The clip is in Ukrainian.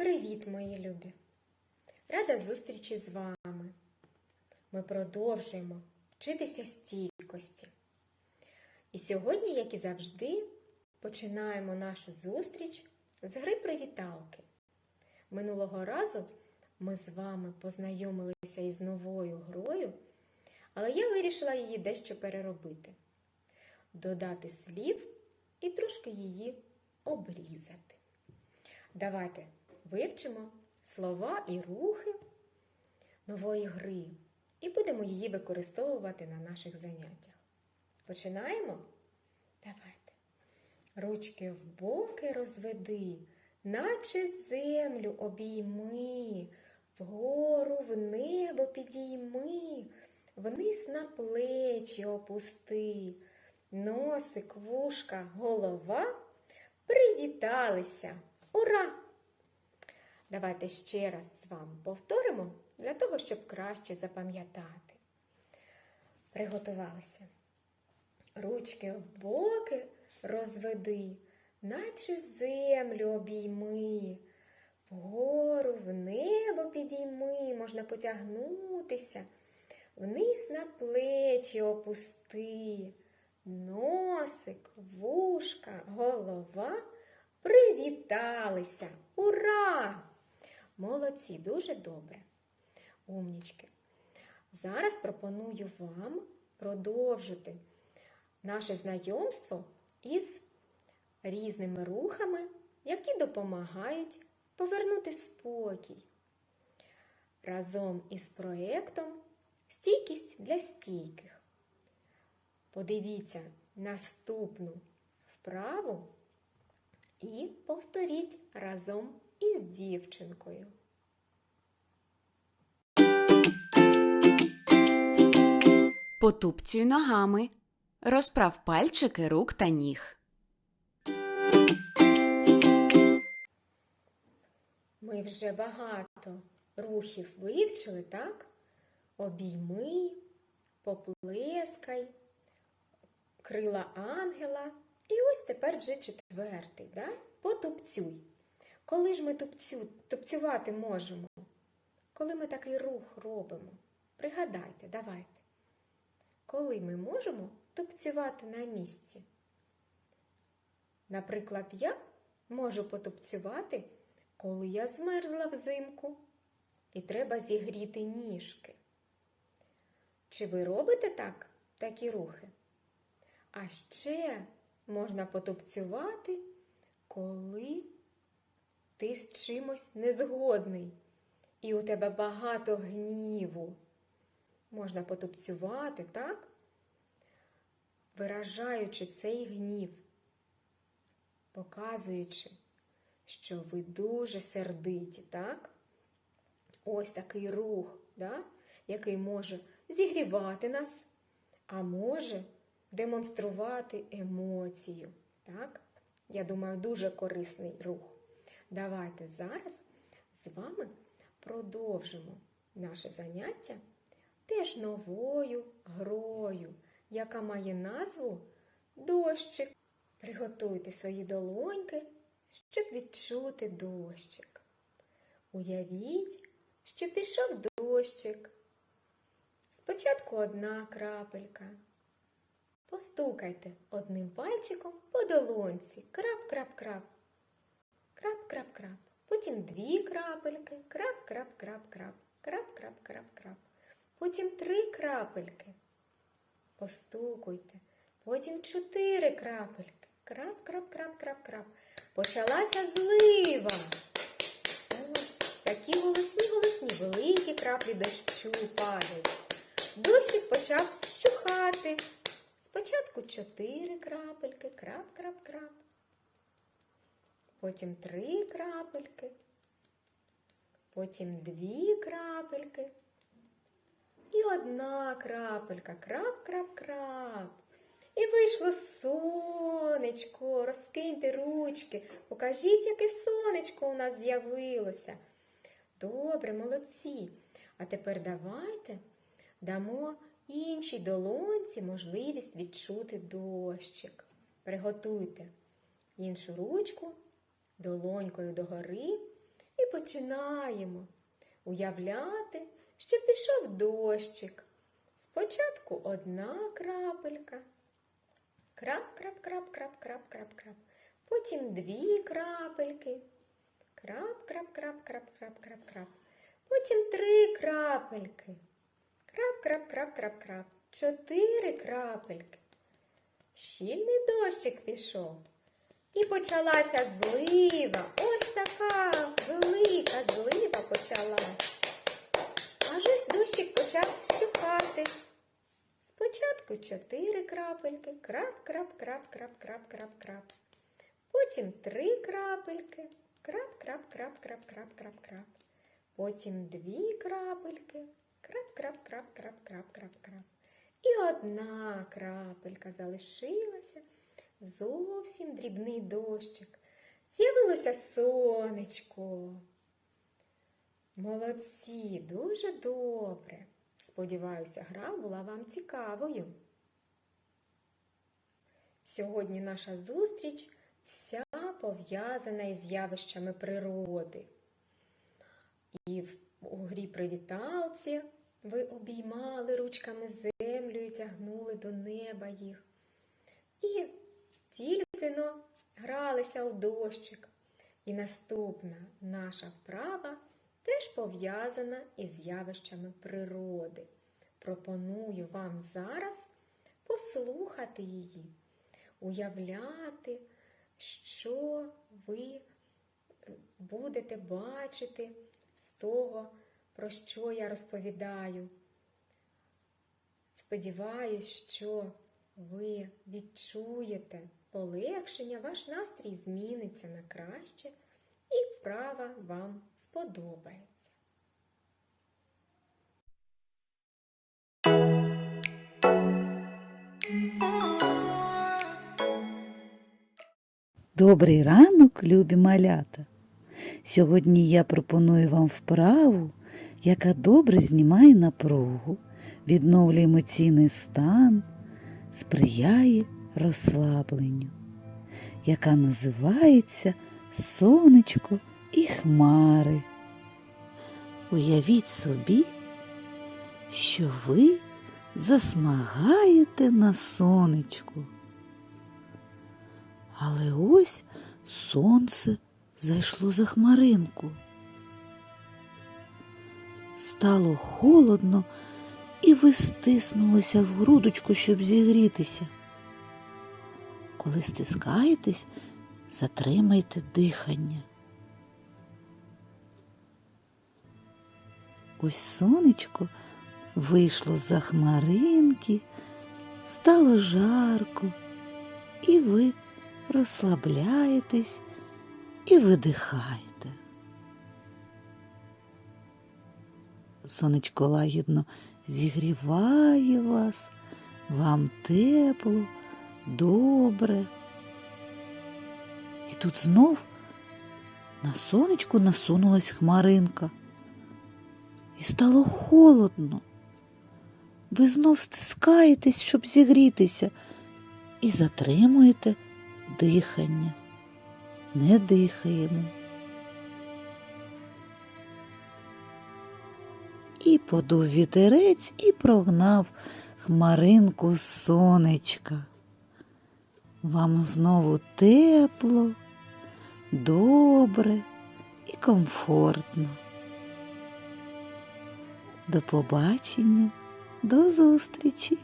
Привіт, мої любі! Рада зустрічі з вами. Ми продовжуємо вчитися стійкості. І сьогодні, як і завжди, починаємо нашу зустріч з гри привіталки. Минулого разу ми з вами познайомилися із новою грою, але я вирішила її дещо переробити, додати слів і трошки її обрізати. Давайте вивчимо слова і рухи нової гри і будемо її використовувати на наших заняттях. Починаємо? Давайте. Ручки в боки розведи, наче землю обійми, вгору в небо підійми, вниз на плечі опусти, носик, вушка, голова привіталися. Ура! Давайте ще раз з вами повторимо для того, щоб краще запам'ятати. Приготувалися. Ручки в боки розведи, наче землю обійми. Вгору в небо підійми, можна потягнутися, вниз на плечі опусти, носик, вушка, голова привіталися. Ура! Молодці, дуже добре. Умнічки. Зараз пропоную вам продовжити наше знайомство із різними рухами, які допомагають повернути спокій. Разом із проєктом Стійкість для стійких. Подивіться наступну вправу і повторіть разом із дівчинкою. Потупцюй ногами. Розправ пальчики рук та ніг. Ми вже багато рухів вивчили, так? Обійми, поплескай, крила ангела. І ось тепер вже четвертий, да? потупцюй. Коли ж ми тупцю, тупцювати можемо? Коли ми такий рух робимо? Пригадайте, давайте. Коли ми можемо тупцювати на місці? Наприклад, я можу потупцювати, коли я змерзла взимку і треба зігріти ніжки. Чи ви робите так такі рухи? А ще можна потупцювати, коли ти з чимось незгодний і у тебе багато гніву. Можна потупцювати, так? Виражаючи цей гнів, показуючи, що ви дуже сердиті, так? Ось такий рух, да? який може зігрівати нас, а може демонструвати емоцію. Так? Я думаю, дуже корисний рух. Давайте зараз з вами продовжимо наше заняття теж новою грою, яка має назву дощик. Приготуйте свої долоньки, щоб відчути дощик. Уявіть, що пішов дощик. Спочатку одна крапелька. Постукайте одним пальчиком по долонці. Крап-крап-крап. Потім дві крапельки. Крап-крап-крап-крап. Крап-крап-крап-крап. Потім три крапельки. Постукуйте. Потім чотири крапельки. Крап-крап-крап-крап-крап. Почалася злива. Ось такі голосні, голосні, великі краплі дощу падають. Дощик почав вщухати. Спочатку чотири крапельки, крап-крап-крап. Потім три крапельки. Потім дві крапельки. І одна крапелька, крап-крап-крап. І вийшло сонечко. Розкиньте ручки. Покажіть, яке сонечко у нас з'явилося. Добре, молодці. А тепер давайте дамо іншій долонці можливість відчути дощик. Приготуйте іншу ручку долонькою догори і починаємо уявляти, що пішов дощик. Спочатку одна крапелька. Крап, крап, крап, крап, крап, крап, крап. Потім дві крапельки. Крап, крап, крап, крап, крап, крап, крап. Потім три крапельки. Крап, крап, крап, крап, крап. Чотири крапельки. Щільний дощик пішов. І почалася злива. Ось така велика злива почалась. Аж ось дощик почав всюхати. Спочатку чотири крапельки. Крап, крап, крап, крап, крап, крап, крап. Потім три крапельки. Крап, крап, крап, крап, крап, крап, крап. Потім дві крапельки. Крап, крап, крап, крап, крап, крап, крап. І одна крапелька залишилася. Зовсім дрібний дощик. З'явилося сонечко. Молодці, дуже добре. Сподіваюся, гра була вам цікавою. Сьогодні наша зустріч вся пов'язана із явищами природи. І у грі привіталці ви обіймали ручками землю і тягнули до неба їх. І тільки но гралися у дощик. І наступна наша вправа теж пов'язана із явищами природи. Пропоную вам зараз послухати її, уявляти, що ви е, будете бачити з того, про що я розповідаю. Сподіваюсь, що ви відчуєте полегшення, ваш настрій зміниться на краще і вправа вам сподобається. Добрий ранок, любі малята. Сьогодні я пропоную вам вправу, яка добре знімає напругу, відновлює емоційний стан, сприяє розслабленню, яка називається Сонечко і хмари. Уявіть собі, що ви засмагаєте на сонечку. Але ось сонце зайшло за хмаринку. Стало холодно, і ви стиснулися в грудочку, щоб зігрітися. Коли стискаєтесь, затримайте дихання. Ось сонечко вийшло за хмаринки, стало жарко, і ви розслабляєтесь і видихаєте. Сонечко лагідно зігріває вас, вам тепло, добре. І тут знов на сонечку насунулась хмаринка. І стало холодно. Ви знов стискаєтесь, щоб зігрітися, і затримуєте дихання. Не дихаємо. І подув вітерець і прогнав хмаринку сонечка. Вам знову тепло, добре і комфортно. До побачення, до зустрічі!